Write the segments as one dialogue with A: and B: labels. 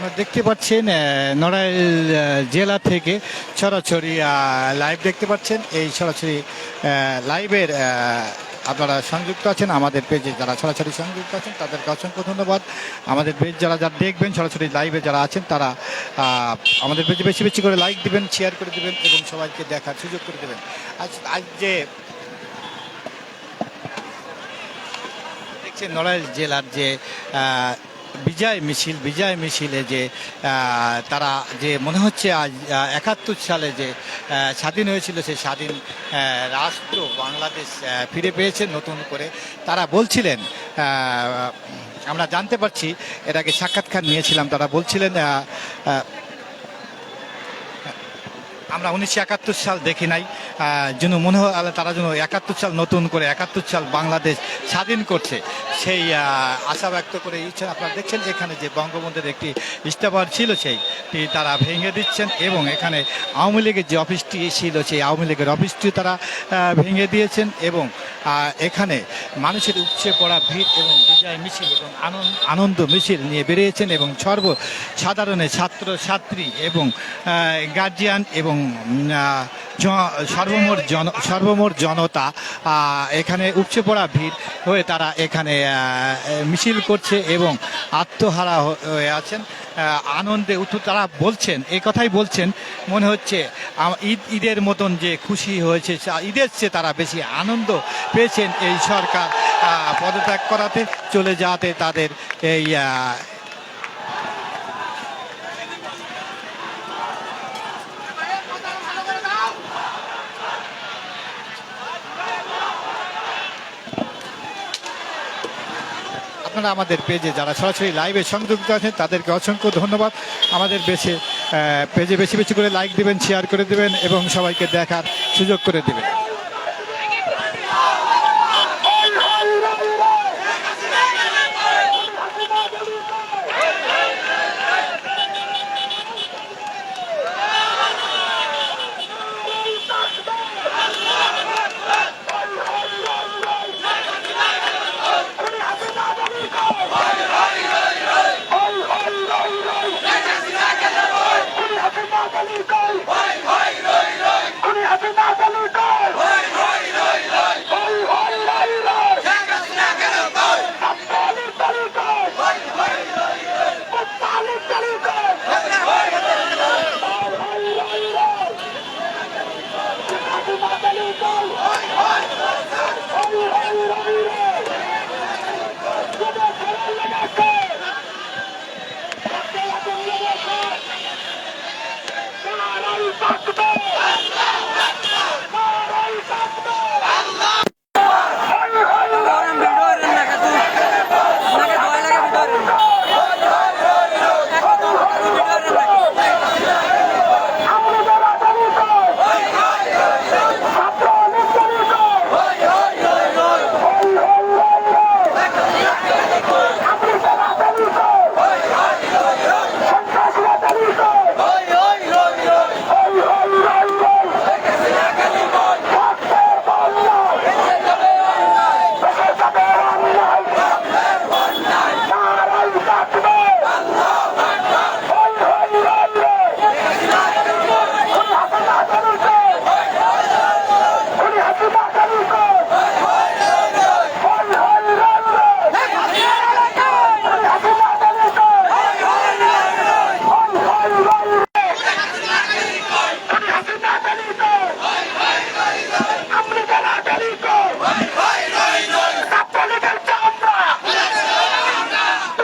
A: আপনারা দেখতে পাচ্ছেন নড়াইল জেলা থেকে সরাসরি লাইভ দেখতে পাচ্ছেন। এই সরাসরি লাইভের আপনারা সংযুক্ত আছেন আমাদের পেজে। যারা সরাসরি সংযুক্ত আছেন, তাদেরকে অসংখ্য ধন্যবাদ। আমাদের পেজ যারা যারা দেখবেন, সরাসরি লাইভে যারা আছেন, তারা আমাদের পেজে বেশি বেশি করে লাইক দিবেন শেয়ার করে দিবেন এবং সবাইকে দেখার সুযোগ করে দেবেন। আজ আজ যে দেখছেন, নড়াইল জেলার যে বিজয় মিছিল, বিজয় মিছিলে যে তারা যে মনে হচ্ছে আজ একাত্তর সালে যে স্বাধীন হয়েছিল সেই স্বাধীন রাষ্ট্র বাংলাদেশ ফিরে পেয়েছে নতুন করে। তারা বলছিলেন আমরা জানতে পারছি আগে সাক্ষাৎকার নিয়েছিলাম, তারা বলছিলেন আমরা উনিশশো একাত্তর সাল দেখি নাই যেন মনে হয় তারা যেন একাত্তর সাল নতুন করে একাত্তর সাল বাংলাদেশ স্বাধীন করছে। সেই আশা ব্যক্ত করে ইচ্ছা আপনারা দেখছেন এখানে যে বঙ্গবন্ধুর একটি ইস্তাবার ছিল সেইটি তারা ভেঙে দিচ্ছেন এবং এখানে আওয়ামী লীগের যে অফিসটি ছিল সেই আওয়ামী লীগের অফিসটিও তারা ভেঙে দিয়েছেন এবং এখানে মানুষের উপচে পড়া ভিড় এবং বিজয় মিছিল এবং আনন্দ আনন্দ মিছিল নিয়ে বেরিয়েছেন এবং সর্ব সাধারণের ছাত্র ছাত্রী এবং গার্জিয়ান এবং জ- সর্বমোট জন সর্বমোট জনতা এখানে উপচে পড়া ভিড় হয়ে তারা এখানে মিছিল করছে এবং আত্মহারা হয়ে আছেন। আনন্দে উঠু তারা বলছেন এই কথাই বলছেন, মনে হচ্ছে ঈদ ঈদের মতন যে খুশি হয়েছে ঈদের চেয়ে তারা বেশি আনন্দ পেয়েছেন এই সরকার পদত্যাগ করাতে, চলে যাতে তাদের এই আপনারা আমাদের পেজে যারা সরাসরি লাইভে সংযুক্ত আছেন, তাদেরকে অসংখ্য ধন্যবাদ। আমাদের বেছে পেজে বেশি বেশি করে লাইক দিবেন শেয়ার করে দেবেন এবং সবাইকে দেখার সুযোগ করে দিবেন।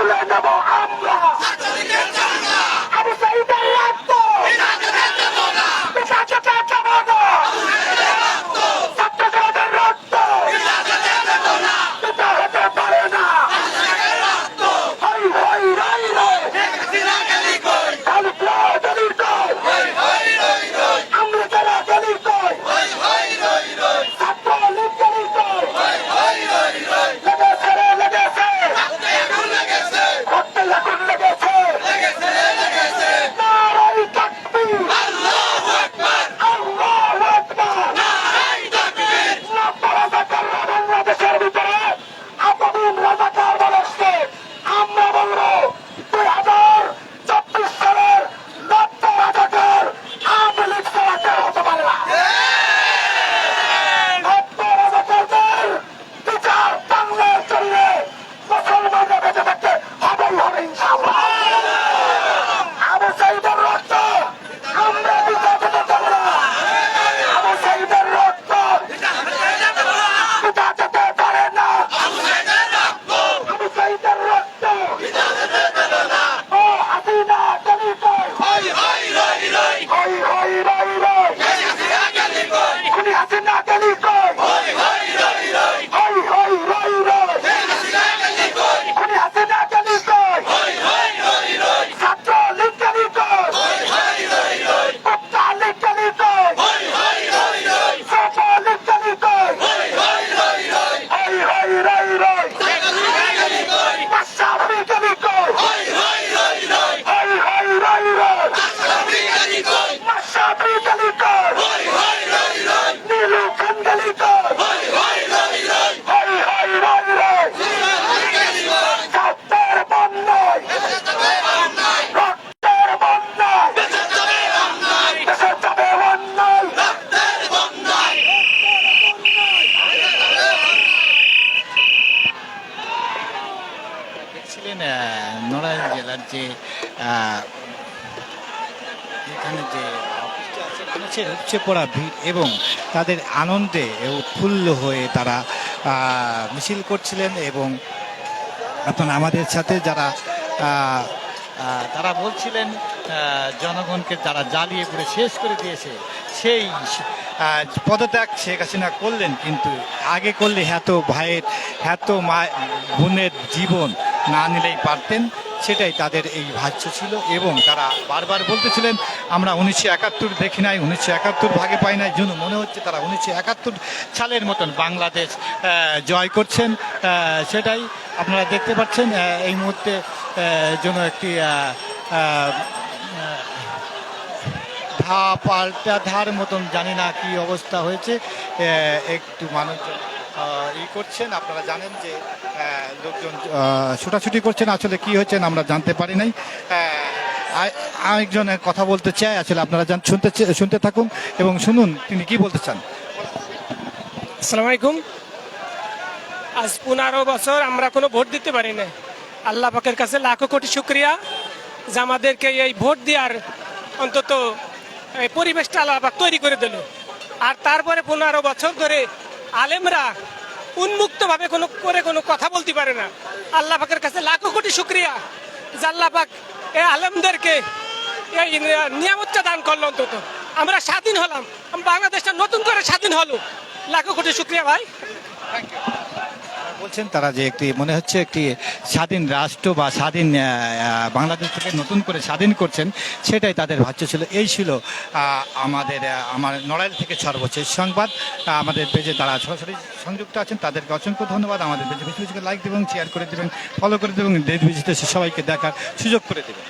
B: Lord,
A: I'm দেখছিলেন নড়াইল জেলার যে এখানে যে মানুষের উপচে পড়া ভিড় এবং তাদের আনন্দে উৎফুল্ল হয়ে তারা মিছিল করছিলেন এবং আপনার আমাদের সাথে যারা তারা বলছিলেন জনগণকে যারা জ্বালিয়ে পুড়ে শেষ করে দিয়েছে, সেই পদত্যাগ শেখ হাসিনা করলেন কিন্তু আগে করলে এত ভাইয়ের, এত মা, বোনের জীবন না নিলেই পারতেন। সেটাই তাদের এই ভাষ্য ছিল এবং তারা বারবার বলতেছিলেন, আমরা উনিশশো একাত্তর দেখি নাই, উনিশশো একাত্তর ভাগে পাই নাই। জন্য মনে হচ্ছে তারা উনিশশো একাত্তর সালের মতন বাংলাদেশ জয় করছেন। সেটাই আপনারা দেখতে পাচ্ছেন এই মুহূর্তে যেন একটি ধা পাল্টা ধার মতন জানি না কি অবস্থা হয়েছে। একটু মানুষজন ই করছেন, আপনারা জানেন যে লোকজন ছুটাছুটি করছেন, আসলে কি হয়েছেন আমরা জানতে পারি নাই। আরেকজন কথা বলতে চায়, আসলে আপনারা জান, শুনতে শুনতে থাকুন এবং শুনুন, তিনি কি বলতে চান।
B: আসসালামু আলাইকুম। আজ পনেরো বছর আমরা কোনো ভোট দিতে পারি না আল্লাহ পাকের কাছে লাখো কোটি শুক্রিয়া যে আমাদেরকে এই ভোট দেওয়ার অন্তত পরিবেশটা আল্লাহ তৈরি করে দিল। আর তারপরে পনেরো বছর ধরে আলেমরা উন্মুক্তভাবে কোনো করে কোনো কথা বলতে পারে না। আল্লাহ পাকের কাছে লাখো কোটি শুক্রিয়া যে আল্লাহ পাক এ আলেমদেরকে এই নিয়ামতটা দান করল অন্তত। আমরা স্বাধীন হলাম। বাংলাদেশটা নতুন করে স্বাধীন হলো। লাখো কোটি শুক্রিয়া ভাই।
A: বলছেন, তারা যে একটি, মনে হচ্ছে একটি স্বাধীন রাষ্ট্র বা স্বাধীন বাংলাদেশ থেকে নতুন করে স্বাধীন করছেন, সেটাই তাদের ভাষ্য ছিল। এই ছিল আমাদের আমার নড়াইল থেকে সর্বশেষ সংবাদ। আমাদের পেজে তারা সরাসরি সংযুক্ত আছেন, তাদেরকে অসংখ্য ধন্যবাদ। আমাদের পেজে বেশি লাইক দেবেন শেয়ার করে দেবেন ফলো করে দেবেন, দেশ বিদেশে সবাইকে দেখার সুযোগ করে দেবেন।